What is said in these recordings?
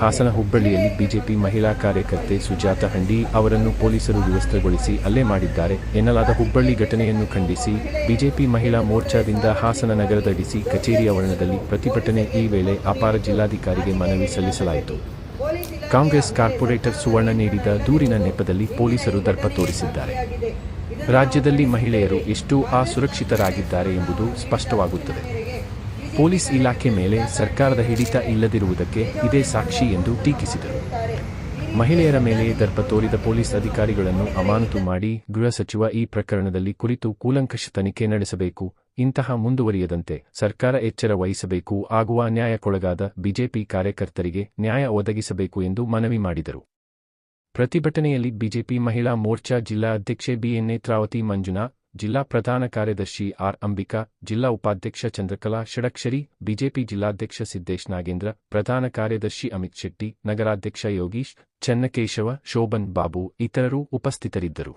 ಹಾಸನ ಹುಬ್ಬಳ್ಳಿಯಲ್ಲಿ ಬಿಜೆಪಿ ಮಹಿಳಾ ಕಾರ್ಯಕರ್ತೆ ಸುಜಾತ ಹಂಡಿ ಅವರನ್ನು ಪೊಲೀಸರು ವಿವಸ್ತ್ರಗೊಳಿಸಿ ಹಲ್ಲೆ ಮಾಡಿದ್ದಾರೆ. ಎನ್ನಲಾದ ಹುಬ್ಬಳ್ಳಿ ಘಟನೆಯನ್ನು ಖಂಡಿಸಿ ಬಿಜೆಪಿ ಮಹಿಳಾ ಮೋರ್ಚಾದಿಂದ ಹಾಸನ ನಗರದ ಡಿಸಿ ಕಚೇರಿ ಆವರಣದಲ್ಲಿ ಪ್ರತಿಭಟನೆ ಈ ವೇಳೆ ಅಪಾರ ಜಿಲ್ಲಾಧಿಕಾರಿಗೆ ಮನವಿ ಸಲ್ಲಿಸಲಾಯಿತು. ಕಾಂಗ್ರೆಸ್ ಕಾರ್ಪೊರೇಟರ್ ಸುವರ್ಣ ನೀಡಿದ ದೂರಿನ ನೆಪದಲ್ಲಿ ಪೊಲೀಸರು ದರ್ಪ ತೋರಿಸಿದ್ದಾರೆ. ರಾಜ್ಯದಲ್ಲಿ ಮಹಿಳೆಯರು ಎಷ್ಟು ಅಸುರಕ್ಷಿತರಾಗಿದ್ದಾರೆ ಎಂಬುದು ಸ್ಪಷ್ಟವಾಗುತ್ತದೆ. ಪೊಲೀಸ್ ಇಲಾಖೆ ಮೇಲೆ ಸರ್ಕಾರದ ಹಿಡಿತ ಇಲ್ಲದಿರುವುದಕ್ಕೆ ಇದೇ ಸಾಕ್ಷಿ ಎಂದು ಟೀಕಿಸಿದರು. ಮಹಿಳೆಯರ ಮೇಲೆ ದರ್ಪ ತೋರಿದ ಪೊಲೀಸ್ ಅಧಿಕಾರಿಗಳನ್ನು ಅಮಾನತು ಮಾಡಿ ಗೃಹ ಸಚಿವ ಈ ಪ್ರಕರಣದಲ್ಲಿ ಕುರಿತು ಕೂಲಂಕಷ ತನಿಖೆ ನಡೆಸಬೇಕು. ಇಂತಹ ಮುಂದುವರಿಯದಂತೆ ಸರ್ಕಾರ ಎಚ್ಚರ ವಹಿಸಬೇಕು. ಆಗುವ ನ್ಯಾಯಕ್ಕೊಳಗಾದ ಬಿಜೆಪಿ ಕಾರ್ಯಕರ್ತರಿಗೆ ನ್ಯಾಯ ಒದಗಿಸಬೇಕು ಎಂದು ಮನವಿ ಮಾಡಿದರು. ಪ್ರತಿಭಟನೆಯಲ್ಲಿ ಬಿಜೆಪಿ ಮಹಿಳಾ ಮೋರ್ಚಾ ಜಿಲ್ಲಾ ಅಧ್ಯಕ್ಷೆ ಬಿಎನ್ ನೇತ್ರಾವತಿ ಮಂಜುನಾ ಜಿಲ್ಲಾ ಪ್ರಧಾನ ಕಾರ್ಯದರ್ಶಿ ಆರ್. ಅಂಬಿಕಾ, ಜಿಲ್ಲಾ ಉಪಾಧ್ಯಕ್ಷ ಚಂದ್ರಕಲಾ ಷಡಕ್ಷರಿ, ಬಿಜೆಪಿ ಜಿಲ್ಲಾಧ್ಯಕ್ಷ ಸಿದ್ದೇಶ್ ನಾಗೇಂದ್ರ, ಪ್ರಧಾನ ಕಾರ್ಯದರ್ಶಿ ಅಮಿತ್ ಶೆಟ್ಟಿ, ನಗರಾಧ್ಯಕ್ಷ ಯೋಗೀಶ್, ಚನ್ನಕೇಶವ, ಶೋಭನ್ ಬಾಬು ಇತರರು ಉಪಸ್ಥಿತರಿದ್ದರು.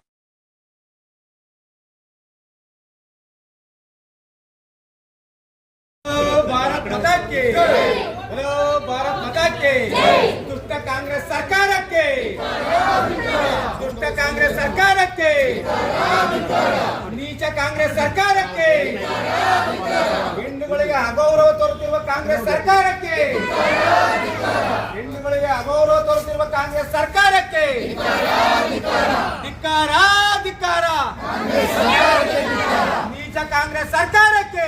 ಕಾಂಗ್ರೆಸ್ ಸರ್ಕಾರಕ್ಕೆ ಕಾಂಗ್ರೆಸ್ ಸರ್ಕಾರಕ್ಕೆ ಕಾಂಗ್ರೆಸ್ ಸರ್ಕಾರಕ್ಕೆ. ಹಿಂದುಗಳಿಗೆ ಅಗೌರವ ತೋರುತ್ತಿರುವ ಕಾಂಗ್ರೆಸ್ ಸರ್ಕಾರಕ್ಕೆ. ಹಿಂದುಗಳಿಗೆ ಅಗೌರವ ತೋರುತ್ತಿರುವ ಕಾಂಗ್ರೆಸ್ ಸರ್ಕಾರಕ್ಕೆ. ಧಿಕ್ಕಾರ ಧಿಕ್ಕಾರ. ನೀಚ ಕಾಂಗ್ರೆಸ್ ಸರ್ಕಾರಕ್ಕೆ.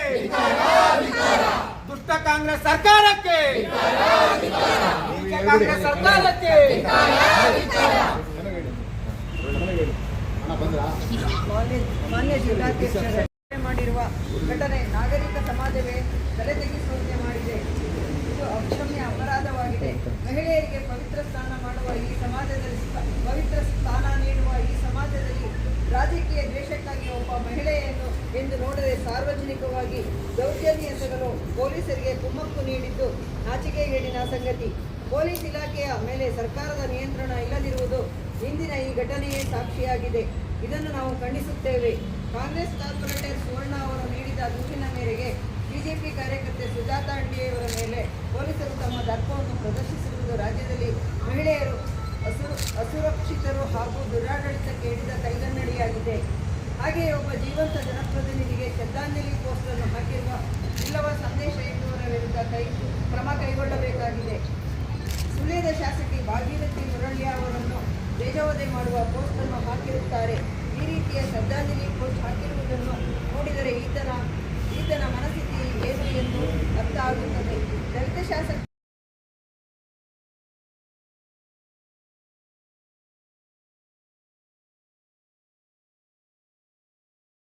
ದುಷ್ಟ ಕಾಂಗ್ರೆಸ್ ಸರ್ಕಾರಕ್ಕೆ. ನೀಚ ಕಾಂಗ್ರೆಸ್ ಸರ್ಕಾರಕ್ಕೆ. ಮಾನ್ಯ ಜಿಲ್ಲಾಧ್ಯಕ್ಷರೇ ಮಾಡಿರುವ ಘಟನೆ ನಾಗರಿಕ ಸಮಾಜವೇ ತಲೆ ತೆಗೆಸುವಂತೆ ಮಾಡಿದೆ. ಇದು ಅಕ್ಷಮ್ಯ ಅಪರಾಧವಾಗಿದೆ. ಮಹಿಳೆಯರಿಗೆ ಪವಿತ್ರ ಸ್ಥಾನ ಮಾಡುವ ಈ ಸಮಾಜದಲ್ಲಿ ಪವಿತ್ರ ಸ್ಥಾನ ನೀಡುವ ಈ ಸಮಾಜದಲ್ಲಿ ರಾಜಕೀಯ ದ್ವೇಷಕ್ಕಾಗಿ ಒಬ್ಬ ಮಹಿಳೆಯನ್ನು ಎಂದು ನೋಡದೆ ಸಾರ್ವಜನಿಕವಾಗಿ ದೌರ್ಜನ್ಯ ಎಸಗಲು ಪೊಲೀಸರಿಗೆ ಕುಮ್ಮಕ್ಕು ನೀಡಿದ್ದು ನಾಚಿಕೆ ನಾಚಿಕೆಗೇಡಿನ ಸಂಗತಿ. ಪೊಲೀಸ್ ಇಲಾಖೆಯ ಮೇಲೆ ಸರ್ಕಾರದ ನಿಯಂತ್ರಣ ಇಲ್ಲದಿರುವುದು ಇಂದಿನ ಈ ಘಟನೆಯೇ ಸಾಕ್ಷಿಯಾಗಿದೆ. ಇದನ್ನು ನಾವು ಖಂಡಿಸುತ್ತೇವೆ. ಕಾಂಗ್ರೆಸ್ ಕಾರ್ಪೊರೇಟರ್ ಸುವರ್ಣ ಅವರು ನೀಡಿದ ದೂರಿನ ಮೇರೆಗೆ ಬಿಜೆಪಿ ಕಾರ್ಯಕರ್ತೆ ಸುಜಾತಾ ಅಂಡಿಯವರ ಮೇಲೆ ಪೊಲೀಸರು ತಮ್ಮ ದರ್ಪವನ್ನು ಪ್ರದರ್ಶಿಸಿರುವುದು ರಾಜ್ಯದಲ್ಲಿ ಮಹಿಳೆಯರು ಅಸುರ ಅಸುರಕ್ಷಿತರು ಹಾಗೂ ದುರಾಡಳಿತಕ್ಕೆ ಹಿಡಿದ ಕೈಗನ್ನಡಿಯಾಗಿದೆ ಹಾಗೆಯೇ ಒಬ್ಬ ಜೀವಂತ ಜನಪ್ರತಿನಿಧಿಗೆ ಶ್ರದ್ಧಾಂಜಲಿ ಪೋಸ್ಟರ್ ಅನ್ನು ಹಾಕಿರುವ ಇಲ್ಲವ ಸಂದೇಶ ಎಂಬುವರ ವಿರುದ್ಧ ಕೈ, ಕ್ರಮ ಕೈಗೊಳ್ಳಬೇಕಾಗಿದೆ. ಸುಳ್ಯದ ಶಾಸಕಿ ಭಾಗೀರಥಿ ಮುರಳ್ಯ ಅವರನ್ನು ಬೇಜಾವಧೆ ಮಾಡುವ ಪೋಸ್ಟ್ ಶ್ರದ್ಧಾಂಜಲಿ ಪೋಸ್ಟ್ ಹಾಕಿರುವುದನ್ನು ನೋಡಿದರೆ ಈತನ ಈತನ ಮನಸ್ಥಿತಿ ಏನು ಎಂದು ಅರ್ಥ ಆಗುತ್ತದೆ. ದಲಿತ ಶಾಸಕ